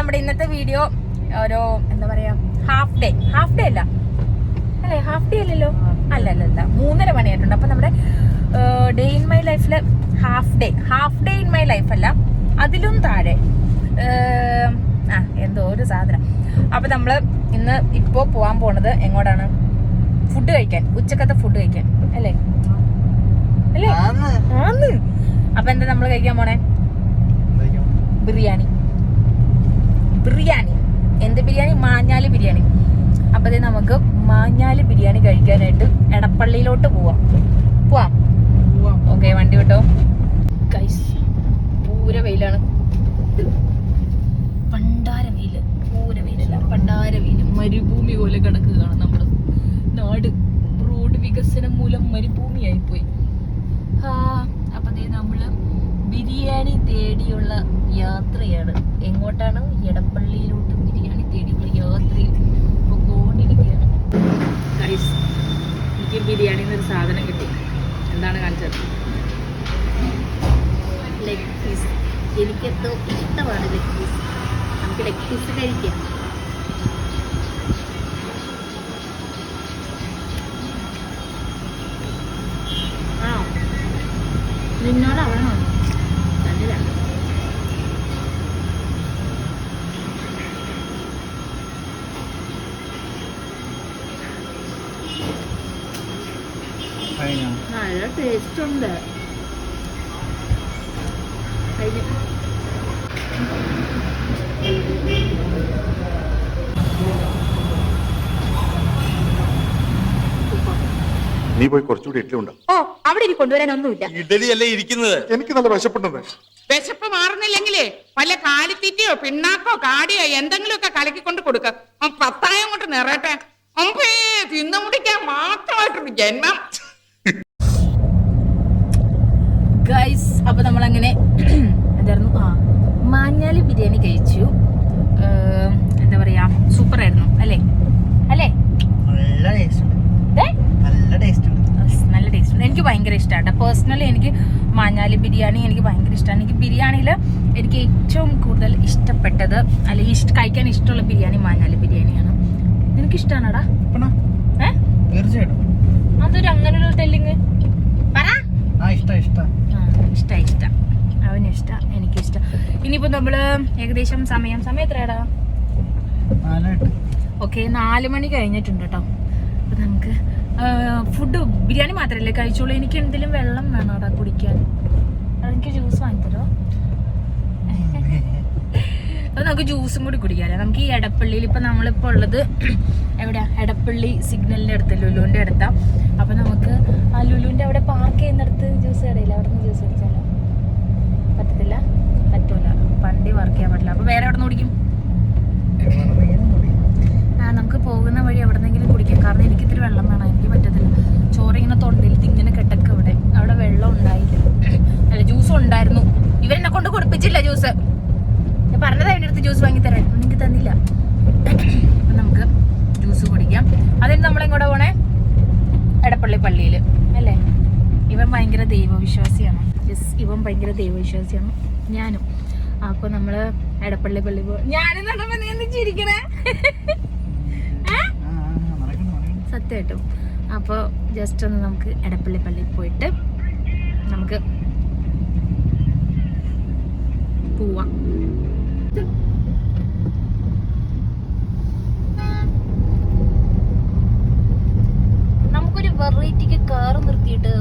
നമ്മുടെ ഇന്നത്തെ വീഡിയോ ഒരു എന്താ പറയാ ഹാഫ് ഡേ ഹാഫ് ഡേ അല്ല. അല്ലേ? ഹാഫ് ഡേ അല്ലല്ലോ? അല്ല അല്ല അല്ല. മൂന്നര മണിയായിട്ടുണ്ട്. അപ്പൊ നമ്മുടെ ഡേ ഇൻ മൈ ലൈഫിൽ half day half day in my life അല്ല. അതിലും താഴെ ആ എന്തോ ഒരു സാധനം. അപ്പൊ നമ്മൾ ഇന്ന് ഇപ്പോ പോവാൻ പോണത് എങ്ങോട്ടാണ്? ഫുഡ് കഴിക്കാൻ. ഉച്ചക്കത്തെ ഫുഡ് കഴിക്കാൻ. അല്ലേ? അല്ലേ? ആന്ന്. അപ്പൊ എന്താ നമ്മൾ കഴിക്കാൻ പോണേ? ബിരിയാണി. ബിരിയാണി. എന്ത് ബിരിയാണി? മാഞ്ഞാൽ ബിരിയാണി. അപ്പൊ ദേ നമുക്ക് മാഞ്ഞാൽ ബിരിയാണി കഴിക്കാനായിട്ട് എടപ്പള്ളിയിലോട്ട് പോവാം. പോവാം. ഓക്കെ വണ്ടി വിട്ടോ. കൈസ് പൂര വെയിലാണ്. പണ്ടാര വെയിൽ. പൂര വെയിലല്ല പണ്ടാര വെയിൽ. മരുഭൂമി പോലെ കിടക്കുകയാണ് നമ്മുടെ നാട്. റോഡ് വികസനം മൂലം മരുഭൂമിയായി പോയി ആ, അപ്പൊ ദേ നമ്മൾ ബിരിയാണി തേടിയുള്ള യാത്രയാണ്. എങ്ങോട്ടാണ്? എടപ്പള്ളിയിലോട്ട് ബിരിയാണി തേടിയുള്ള യാത്രയിൽ പോയിക്കൊണ്ടിരിക്കുകയാണ് ഗൈസ് എനിക്ക് ബിരിയാണി എന്നൊരു സാധനം കിട്ടി. എന്താണ് കാണിച്ചത്? ലെഗ് പീസ് എനിക്കെന്തോ ഇഷ്ടമാണ് ലെഗ് പീസ് നമുക്ക് ലെഗ് പീസ് കഴിക്കാം. ആ. നിന്നോട് അവണോ തന്നില്ല നല്ല ടേസ്റ്റ് ഉണ്ട്. നീ പോയി കുറച്ചുകൂടി ഇഡ്ഡലി ഉണ്ടോ ഓ അവിടെ ഇനി കൊണ്ടുവരാൻ ഒന്നുമില്ല ഇഡലി അല്ലേ ഇരിക്കുന്നത്? എനിക്ക് നല്ല വിശപ്പുണ്ടെന്ന്. വിശപ്പ് മാറുന്നില്ലെങ്കിലേ വല്ല കാലിത്തീറ്റയോ പിണ്ണാക്കോ കാടിയോ എന്തെങ്കിലുമൊക്കെ കലക്കിക്കൊണ്ട് കൊടുക്ക. പത്തായം കൊണ്ട് നിറയട്ടെ. അമ്പേ തിന്നു മുടിക്കാൻ മാത്രമായിട്ടൊരു ജന്മം. ഗൈസ് അപ്പൊ നമ്മളങ്ങനെ എന്തായിരുന്നു? ആ മാഞ്ഞാലി ബിരിയാണി കഴിച്ചു. എന്താ പറയാ സൂപ്പർ ആയിരുന്നു അല്ലേ? അല്ലേ? നല്ല ടേസ്റ്റ് നല്ല ടേസ്റ്റ് നല്ല ടേസ്റ്റ് ഉണ്ട്. എനിക്ക് ഭയങ്കര ഇഷ്ടമാണ് പേഴ്സണലി എനിക്ക് മാഞ്ഞാലി ബിരിയാണി എനിക്ക് ഭയങ്കര ഇഷ്ടമാണ് എനിക്ക് ബിരിയാണിയിൽ എനിക്ക് ഏറ്റവും കൂടുതൽ ഇഷ്ടപ്പെട്ടത് അല്ലെങ്കിൽ ഇഷ്ട കഴിക്കാൻ ഇഷ്ടമുള്ള ബിരിയാണി മാഞ്ഞാലി ബിരിയാണിയാണ്. നിനക്ക് ഇഷ്ടമാണോടാ? ഏ? തീർച്ചയായിട്ടും അതൊരു അങ്ങനെ ഒരു ടെല്ലിങ് പറ ആ ഇഷ്ട ഇഷ്ട ഇഷ്ട ഇഷ്ട അവന് ഇഷ്ട എനിക്ക് ഇഷ്ടം നമ്മൾ ഏകദേശം സമയം സമയം എത്രയാടാ? ഓക്കെ നാല് മണി കഴിഞ്ഞിട്ടുണ്ട് കേട്ടോ അപ്പൊ നമുക്ക് ഫുഡ് ബിരിയാണി മാത്രല്ലേ കഴിച്ചോളൂ. എനിക്ക് എന്തെങ്കിലും വെള്ളം വേണോടാ കുടിക്കാൻ? എനിക്ക് ജ്യൂസ് വാങ്ങിത്തരോ അപ്പൊ നമുക്ക് ജ്യൂസും കൂടി കുടിക്കാല്ലേ നമുക്ക് ഈ എടപ്പള്ളിയിൽ ഇപ്പൊ നമ്മളിപ്പോ ഉള്ളത് എവിടെയാ? എടപ്പള്ളി സിഗ്നലിന്റെ അടുത്ത് ലുലുവിന്റെ അടുത്താ. അപ്പൊ നമുക്ക് ആ ലുലുവിന്റെ അവിടെ പാർക്ക് ചെയ്യുന്നിടത്ത് ജ്യൂസ് കടയില്ല? അവിടെ നിന്ന് ജ്യൂസ് കുടിച്ചാലോ? പറ്റത്തില്ല? വണ്ടി വർക്ക് ചെയ്യാൻ പറ്റില്ല. അപ്പൊ വേറെ എവിടെ നിന്ന് കുടിക്കും? ആ നമുക്ക് പോകുന്ന വഴി എവിടെന്നെങ്കിലും കുടിക്കാം. കാരണം എനിക്ക് ഇത്തിരി വെള്ളം വേണം. എനിക്ക് പറ്റത്തില്ല. ചോറ് ഇങ്ങനെ തൊണ്ടയിൽ തിങ്ങനെ കെട്ടക്ക ഇവിടെ. അവിടെ വെള്ളം ഉണ്ടായില്ല. അല്ല ജ്യൂസ് ഉണ്ടായിരുന്നു. ഇവരെന്നെ കൊണ്ട് കുടിപ്പിച്ചില്ല ജ്യൂസ് ഞാൻ പറഞ്ഞതാ എന്റെ അടുത്ത് ജ്യൂസ് വാങ്ങി തരാൻ. എനിക്ക് തന്നില്ല. അപ്പൊ നമുക്ക് ജ്യൂസ് കുടിക്കാം. അതിന് നമ്മളെങ്ങോട്ട് പോണേ? എടപ്പള്ളി പള്ളിയിൽ അല്ലേ? ഇവൻ ഭയങ്കര ദൈവവിശ്വാസിയാണ്. യെസ് ഇവൻ ഭയങ്കര ദൈവവിശ്വാസിയാണ്. ഞാനും. അപ്പൊ നമ്മൾ എടപ്പള്ളി പള്ളി പോ ഞാനും നടന്നപ്പോ നീ? സത്യമായിട്ടും. അപ്പോൾ ജസ്റ്റ് ഒന്ന് നമുക്ക് എടപ്പള്ളി പള്ളിയിൽ പോയിട്ട് നമുക്ക് പോവാം നമുക്കൊരു വെറൈറ്റിക്ക് കാർ നിർത്തിയിട്ട്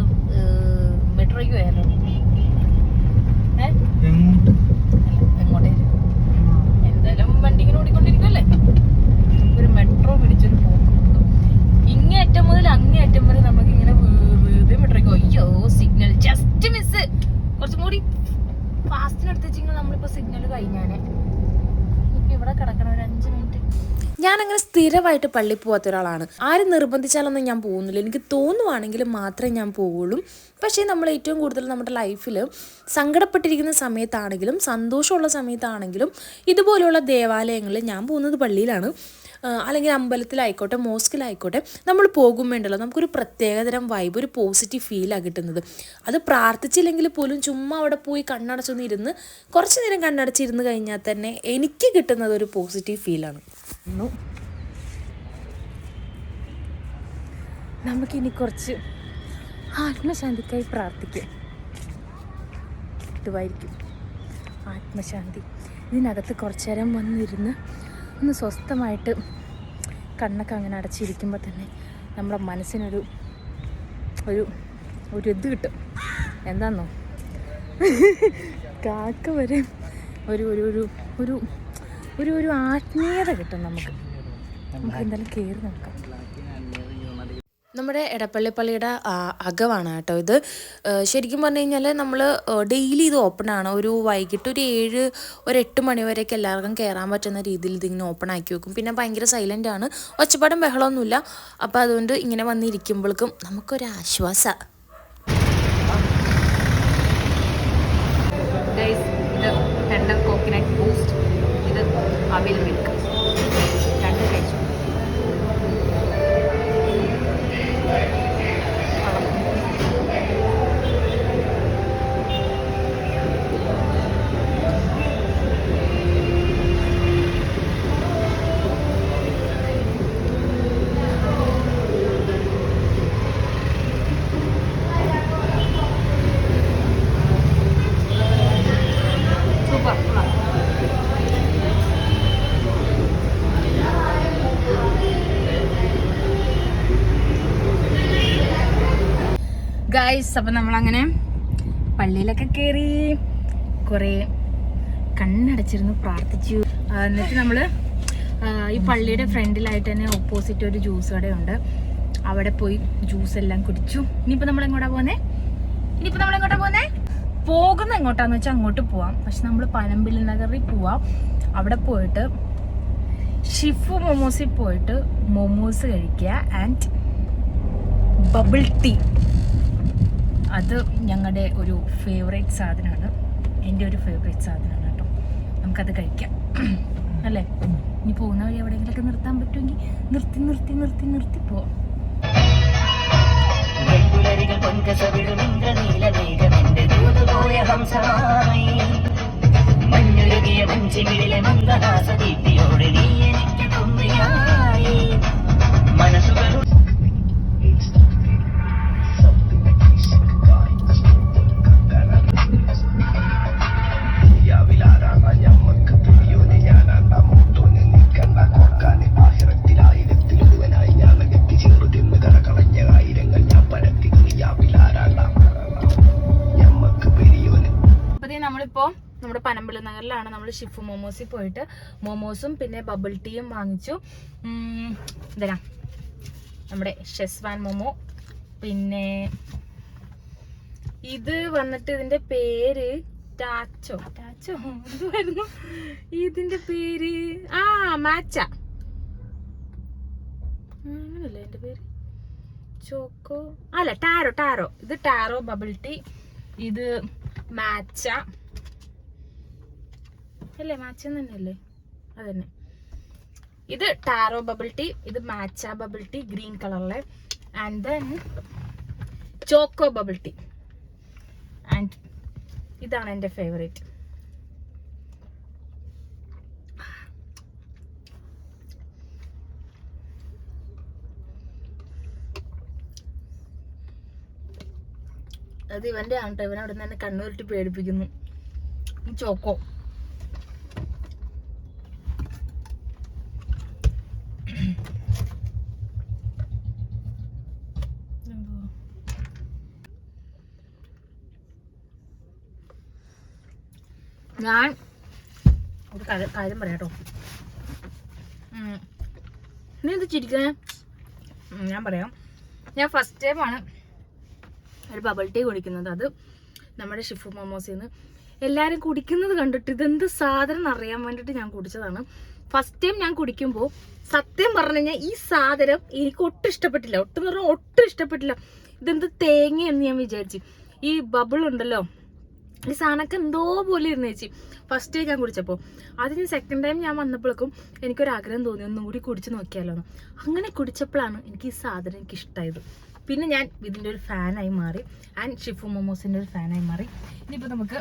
മെട്രോയ്ക്ക് പോയാലോ ഏ എങ്ങോട്ടേ എന്തായാലും വണ്ടി ഇങ്ങനെ ഓടിക്കൊണ്ടിരിക്കുമല്ലേ ഒരു മെട്രോ പിടിച്ചൊരു പോക്ക് പോകാം. ഇങ്ങേ അറ്റം മുതൽ അങ്ങേ അറ്റം വരെ നമുക്ക് ഇങ്ങനെ വെറുതെ മെട്രോയ്ക്ക് അയ്യോ സിഗ്നൽ ജസ്റ്റ് മിസ് കുറച്ചും കൂടി ഫാസ്റ്റിനെടുത്ത് വെച്ചെങ്കിൽ നമ്മളിപ്പോ സിഗ്നൽ കഴിഞ്ഞാനെ ഇവിടെ കിടക്കണം ഒരു അഞ്ച് മിനിറ്റ് ഞാനങ്ങനെ സ്ഥിരമായിട്ട് പള്ളി പോകാത്ത ഒരാളാണ്. ആരും നിർബന്ധിച്ചാലൊന്നും ഞാൻ പോകുന്നില്ല. എനിക്ക് തോന്നുവാണെങ്കിൽ മാത്രമേ ഞാൻ പോവുള്ളൂ. പക്ഷേ നമ്മൾ ഏറ്റവും കൂടുതൽ നമ്മുടെ ലൈഫിൽ സങ്കടപ്പെട്ടിരിക്കുന്ന സമയത്താണെങ്കിലും സന്തോഷമുള്ള സമയത്താണെങ്കിലും ഇതുപോലെയുള്ള ദേവാലയങ്ങളിൽ ഞാൻ പോകുന്നത് പള്ളിയിലാണ്. അല്ലെങ്കിൽ അമ്പലത്തിലായിക്കോട്ടെ മോസ്കിലായിക്കോട്ടെ നമ്മൾ പോകും വേണ്ടല്ലോ. നമുക്കൊരു പ്രത്യേകതരം വൈബ് ഒരു പോസിറ്റീവ് ഫീലാണ് കിട്ടുന്നത്. അത് പ്രാർത്ഥിച്ചില്ലെങ്കിൽ പോലും ചുമ്മാ അവിടെ പോയി കണ്ണടച്ചൊന്ന് ഇരുന്ന് കുറച്ച് നേരം കണ്ണടച്ചിരുന്ന് കഴിഞ്ഞാൽ തന്നെ എനിക്ക് കിട്ടുന്നത് ഒരു പോസിറ്റീവ് ഫീലാണ് നമുക്കിനി കുറച്ച് ആത്മശാന്തിക്കായി പ്രാർത്ഥിക്കാം. ആത്മശാന്തി. ഇതിനകത്ത് കുറച്ചു നേരം വന്നിരുന്ന് ഒന്ന് സ്വസ്ഥമായിട്ട് കണ്ണൊക്കെ അങ്ങനെ അടച്ചിരിക്കുമ്പോൾ തന്നെ നമ്മുടെ മനസ്സിനൊരു ഒരു ഒരു ഇത് കിട്ടും. എന്താന്നോ? കാക്ക വരെ ഒരു ഒരു ഒരു ഒരു ഒരു ഒരു ആത്മീയത കിട്ടും നമുക്ക്. നമുക്ക് എന്തായാലും കയറി നോക്കാം നമ്മുടെ എടപ്പള്ളി പള്ളിയുടെ ആ, അകമാണ് കേട്ടോ ഇത്. ശരിക്കും പറഞ്ഞു കഴിഞ്ഞാൽ നമ്മൾ ഡെയിലി ഇത് ഓപ്പൺ ആണ്. ഒരു വൈകിട്ട് ഒരു ഏഴ് ഒരു എട്ട് മണിവരെയൊക്കെ എല്ലാവർക്കും കയറാൻ പറ്റുന്ന രീതിയിൽ ഇതിങ്ങനെ ഓപ്പൺ ആക്കി വെക്കും. പിന്നെ ഭയങ്കര സൈലന്റ് ആണ്. ഒച്ചപ്പാടും ബഹളമൊന്നുമില്ല. അപ്പോൾ അതുകൊണ്ട് ഇങ്ങനെ വന്നിരിക്കുമ്പോഴേക്കും നമുക്കൊരു ആശ്വാസ. ഇത് കോക്കനട്ട് ബൂസ്റ്റ് ഇത് അവിൽ ഗായ്സ് അപ്പം നമ്മളങ്ങനെ പള്ളിയിലൊക്കെ കയറി കുറേ കണ്ണടച്ചിരുന്ന് പ്രാർത്ഥിച്ചു. എന്നിട്ട് നമ്മൾ ഈ പള്ളിയുടെ ഫ്രണ്ടിലായിട്ട് തന്നെ ഓപ്പോസിറ്റ് ഒരു ജ്യൂസ് കടയുണ്ട് അവിടെ പോയി ജ്യൂസ് എല്ലാം കുടിച്ചു. ഇനിയിപ്പോൾ നമ്മൾ എങ്ങോട്ടാ പോകുന്നേ ഇനിയിപ്പോൾ നമ്മൾ എങ്ങോട്ടാ പോകുന്നേ പോകുന്ന എങ്ങോട്ടാന്ന് വെച്ചാൽ അങ്ങോട്ട് പോവാം. പക്ഷെ നമ്മൾ പനമ്പിള്ളി നഗറിൽ പോവാം. അവിടെ പോയിട്ട് ഷിഫു മൊമോസിൽ പോയിട്ട് മൊമോസ് കഴിക്കുക ആൻഡ് ബബിൾ ടീ അത് ഞങ്ങളുടെ ഒരു ഫേവറേറ്റ് സാധനമാണ്. എന്റെ ഒരു ഫേവറേറ്റ് സാധനമാണ് കേട്ടോ. നമുക്കത് കഴിക്കാം. അല്ലേ? ഇനി പോകുന്ന വഴി എവിടെയെങ്കിലൊക്കെ നിർത്താൻ പറ്റുമെങ്കിൽ നിർത്തി നിർത്തി നിർത്തി നിർത്തി പോവാം. ഹംസമായി. മഞ്ഞുരുകിയ മഞ്ചിമിഴിലെ മന്ദഹാസദീപ്തിയോടെ നഗറിലാണ് നമ്മൾ ഷിഫ് മോമോസിൽ പോയിട്ട് മോമോസും പിന്നെ ബബിൾ ടീയും വാങ്ങിച്ചു. ഇതാ നമ്മുടെ ഷെസ്വാൻ മോമോ. പിന്നെ ഇത് വന്നിട്ട് ഇതിന്റെ പേര് ടാച്ചോ. ടാച്ചോ? എന്തുവായിരുന്നു? ഇതിന്റെ പേര് ആ മാച്ച. അങ്ങനല്ലേ എന്റെ പേര്? ചോക്കോ അല്ല ടാരോ ടാരോ. ഇത് ടാരോ ബബിൾ ടീ. ഇത് മാച്ച. അല്ലേ? മാച്ച തന്നെയല്ലേ? അതന്നെ. ഇത് ടാറോ ബബിൾ ടീ ഇത് മാച്ച ബബിൾ ടീ ഗ്രീൻ കളറിലെ and then choco bubble tea and ഇതാണ് എന്റെ ഫേവറേറ്റ് അത് ഇവന്റെ ആണ് കേട്ടോ ഇവൻ അവിടെ നിന്ന് തന്നെ കണ്ണുരുട്ടി പേടിപ്പിക്കുന്നു. ചോക്കോ ഞാൻ ഒരു കാര്യം പറയാട്ടോ. നീ എന്ത് ചിരിക്കണേ ഞാൻ പറയാം. ഞാൻ ഫസ്റ്റ് ടൈമാണ് ഒരു ബബിൾ ടീ കുടിക്കുന്നത്. അത് നമ്മുടെ ഷിഫു മോമോസിൽ നിന്ന്. എല്ലാവരും കുടിക്കുന്നത് കണ്ടിട്ട് ഇതെന്ത് സാധനം അറിയാൻ വേണ്ടിയിട്ട് ഞാൻ കുടിച്ചതാണ്. ഫസ്റ്റ് ടൈം ഞാൻ കുടിക്കുമ്പോൾ സത്യം പറഞ്ഞു കഴിഞ്ഞാൽ ഈ സാധനം എനിക്ക് ഒട്ടും ഇഷ്ടപ്പെട്ടില്ല. ഒട്ടും പറഞ്ഞാൽ ഒട്ടും ഇഷ്ടപ്പെട്ടില്ല. ഇതെന്ത് തേങ്ങയെന്ന് ഞാൻ വിചാരിച്ചു. ഈ ബബിൾ ഉണ്ടല്ലോ ഈ സാധനമൊക്കെ എന്തോ പോലെ ഇരുന്ന് ചേച്ചി. ഫസ്റ്റ് ഞാൻ കുടിച്ചപ്പോൾ. അതിന് സെക്കൻഡ് ടൈം ഞാൻ വന്നപ്പോഴേക്കും എനിക്കൊരാഗ്രഹം തോന്നി. ഒന്നും കൂടി കുടിച്ച് നോക്കിയാലോ അങ്ങനെ കുടിച്ചപ്പോഴാണ് എനിക്ക് ഈ സാധനം എനിക്ക് ഇഷ്ടമായത് പിന്നെ ഞാൻ ഇതിന്റെ ഒരു ഫാനായി മാറി. ആൻഡ് ഷിഫു മൊമോസിന്റെ ഒരു ഫാനായി മാറി. ഇനിയിപ്പോൾ നമുക്ക്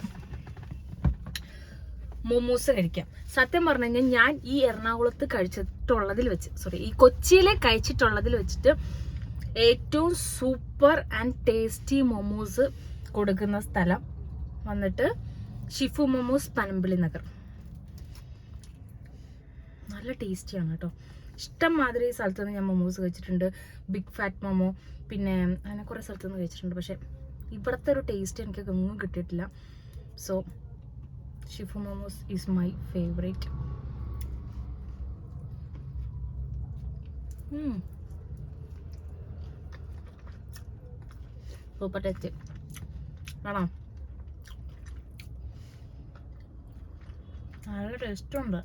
മൊമോസ് കഴിക്കാം. സത്യം പറഞ്ഞു കഴിഞ്ഞാൽ ഞാൻ ഈ എറണാകുളത്ത് കഴിച്ചിട്ടുള്ളതിൽ വെച്ച് സോറി ഈ കൊച്ചിയിലെ കഴിച്ചിട്ടുള്ളതിൽ വെച്ചിട്ട് ഏറ്റവും സൂപ്പർ ആൻഡ് ടേസ്റ്റി മൊമോസ് കൊടുക്കുന്ന സ്ഥലം വന്നിട്ട് ഷിഫു മൊമോസ് പനമ്പിളി നഗർ. നല്ല ടേസ്റ്റിയാണ് കേട്ടോ. ഇഷ്ടം മാതിരി സ്ഥലത്തു നിന്ന് ഞാൻ മൊമോസ് കഴിച്ചിട്ടുണ്ട്. ബിഗ് ഫാറ്റ് മൊമോ പിന്നെ അങ്ങനെ കുറേ സ്ഥലത്തു നിന്ന് കഴിച്ചിട്ടുണ്ട്. പക്ഷേ ഇവിടുത്തെ ഒരു ടേസ്റ്റ് എനിക്ക് ഒന്നും കിട്ടിയിട്ടില്ല. So Shifu momos is my favourite super taste ആണോ നല്ല ടേസ്റ്റ് ഉണ്ട്.